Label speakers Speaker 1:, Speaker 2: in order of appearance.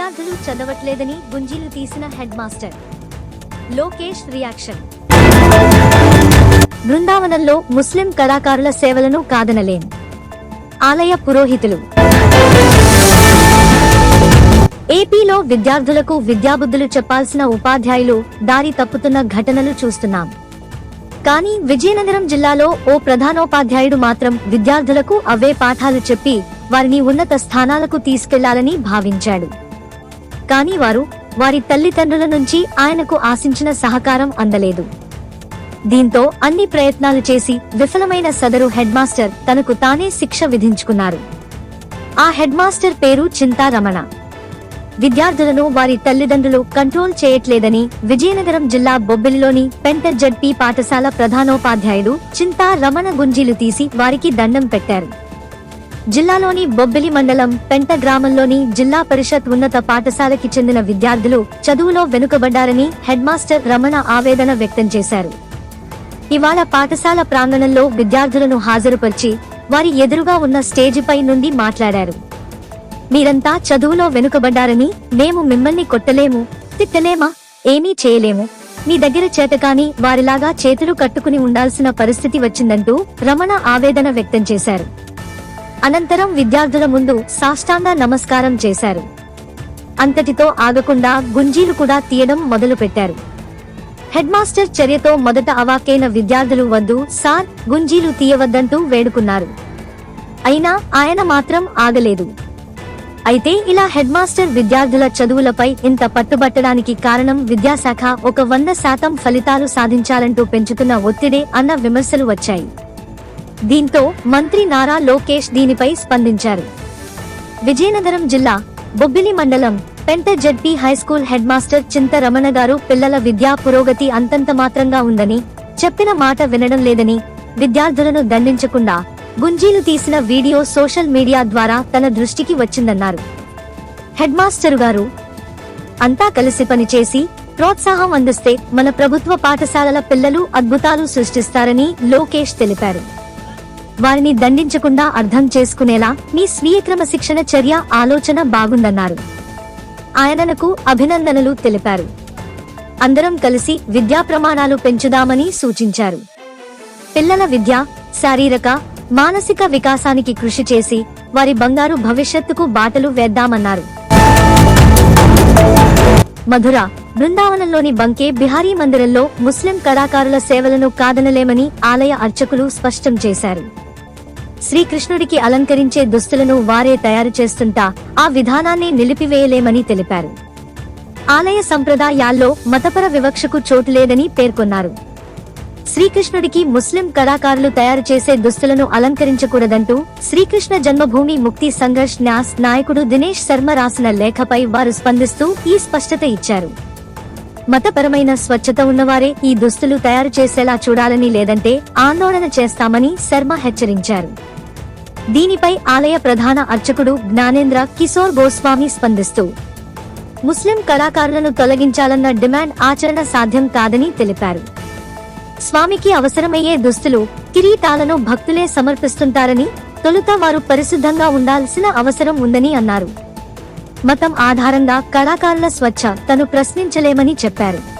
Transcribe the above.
Speaker 1: విద్యార్థులు చదవట్లేదని గుంజీలు తీసిన head master. Lokesh reaction. బృందావనంలో ముస్లిం కళాకారుల సేవలను కాదనలేం. ఆలయ పురోహితులు. ఏపీలో విద్యార్థులకు విద్యాబుద్ధులు చెప్పాల్సిన ఉపాధ్యాయులు దారి తప్పుతున్న ఘటనలు చూస్తున్నాం. కానీ విజయనగరం జిల్లాలో ఓ ప్రధానోపాధ్యాయుడు మాత్రం విద్యార్థులకు అవే పాఠాలు చెప్పి వారిని ఉన్నత స్థానాలకు తీసుకెళ్ళాలని భావించాడు. కానీ వారు వారి తల్లిదండ్రుల నుంచి ఆయనకు ఆశించిన సహకారం అందలేదు. దీంతో అన్ని ప్రయత్నాలు చేసి విఫలమైన సదరు హెడ్మాస్టర్ తనకు తానే శిక్ష విధించుకున్నారు. ఆ హెడ్మాస్టర్ పేరు చింతారమణ విద్యార్థులను వారి తల్లిదండ్రులు కంట్రోల్ చేయట్లేదని విజయనగరం జిల్లా బొబ్బిలిలోని పెంట జడ్పీ పాఠశాల ప్రధానోపాధ్యాయుడు చింతా రమణ గుంజీలు తీసి వారికి దండం పెట్టారు. జిల్లాలోని బొబ్బిలి మండలం పెంట గ్రామంలోని జిల్లా పరిషత్ ఉన్నత పాఠశాలకి చెందిన విద్యార్థులు చదువులో వెనుకబడ్డారని హెడ్ మాస్టర్ రమణ ఆవేదన వ్యక్తం చేశారు. ఇవాళ పాఠశాల ప్రాంగణంలో విద్యార్థులను హాజరుపరిచి వారి ఎదురుగా ఉన్న స్టేజిపై నుండి మాట్లాడారు. మీరంతా చదువులో వెనుకబడ్డారని మేము మిమ్మల్ని కొట్టలేము తిట్టలేమా ఏమీ చేయలేము. మీ దగ్గర చేతకాని వారిలాగా చేతులు కట్టుకుని ఉండాల్సిన పరిస్థితి వచ్చిందంటూ రమణ ఆవేదన వ్యక్తం చేశారు. అనంతరం విద్యార్థుల ముందు సాష్టాంగ నమస్కారం చేశారు. అంతటితో ఆగకుండా గుంజీలు కూడా తీయడం మొదలుపెట్టారు. హెడ్ మాస్టర్ చర్యతో మొదట అవాకైన విద్యార్థులు వద్దు సార్ గుంజీలు తీయవద్దంటూ వేడుకున్నారు. అయినా ఆయన మాత్రం ఆగలేదు. అయితే ఇలా హెడ్ మాస్టర్ విద్యార్థుల చదువులపై ఇంత పట్టుబట్టడానికి కారణం విద్యాశాఖ ఒక వంద శాతం ఫలితాలు సాధించాలంటూ పెంచుతున్న ఒత్తిడే అన్న విమర్శలు వచ్చాయి. దీంతో మంత్రి నారా లోకేష్ దీనిపై స్పందించారు. విజయనగరం జిల్లా బొబ్బిలి మండలం పెంట జడ్పీ హైస్కూల్ హెడ్ మాస్టర్ చింత రమణ గారు పిల్లల విద్యా పురోగతి అంతంత మాత్రంగా ఉందని చెప్పిన మాట వినడం లేదని విద్యార్థులను దండించకుండా గుంజీలు తీసిన వీడియో సోషల్ మీడియా ద్వారా తన దృష్టికి వచ్చిందన్నారు. హెడ్ మాస్టరు గారు అంతా కలిసి పనిచేసి ప్రోత్సాహం అందిస్తే మన ప్రభుత్వ పాఠశాలల పిల్లలు అద్భుతాలు సృష్టిస్తారని లోకేష్ తెలిపారు. వారిని దండించకుండా అర్థం చేసుకునేలా మీ స్వీయ క్రమశిక్షణ చర్య ఆలోచన బాగుందన్నారు. ఆయనకు అభినందనలు తెలిపారు. అందరం కలిసి విద్యా ప్రమాణాలు పెంచుదామని సూచించారు. పిల్లల విద్య శారీరక మానసిక వికాసానికి కృషి చేసి వారి బంగారు భవిష్యత్తుకు బాటలు వేద్దామన్నారు. మధుర బృందావనంలోని బంకే బిహారీ మందిరంలో ముస్లిం కళాకారుల సేవలను కాదనలేమని ఆలయ అర్చకులు స్పష్టం చేశారు. శ్రీకృష్ణుడికి అలంకరించే దుస్తులను వారే తయారు చేస్తుంటా ఆ విధానాన్ని నిలిపివేయలేమని తెలిపారు. ఆలయ సంప్రదాయాల్లో మతపర వివక్షకు చోటు లేదని పేర్కొన్నారు. శ్రీకృష్ణుడికి ముస్లిం కళాకారులు తయారు చేసే దుస్తులను అలంకరించకూడదంటూ శ్రీకృష్ణ జన్మభూమి ముక్తి సంఘర్ష్ న్యాస్ నాయకుడు దినేష్ శర్మ రాసిన లేఖపై వారు స్పందిస్తూ ఈ స్పష్టత ఇచ్చారు. మతపరమైన స్వచ్ఛత ఉన్నవారే ఈ దుస్తులు తయారు చేసేలా చూడాలని లేదంటే ఆందోళన చేస్తామని శర్మ హెచ్చరించారు. దీనిపై ఆలయ ప్రధాన అర్చకుడు జ్ఞానేంద్ర కిశోర్ గోస్వామి స్పందిస్తూ ముస్లిం కళాకారులను తొలగించాలన్న డిమాండ్ ఆచరణ సాధ్యం కాదని తెలిపారు. స్వామికి అవసరమయ్యే దుస్తులు కిరీటాలను భక్తులే సమర్పిస్తుంటారని తొలుత వారు పరిశుద్ధంగా ఉండాల్సిన అవసరం ఉందని అన్నారు. మతం ఆధారంగా కళాకారుల స్వచ్ఛ తను ప్రశ్నించలేమని చెప్పారు.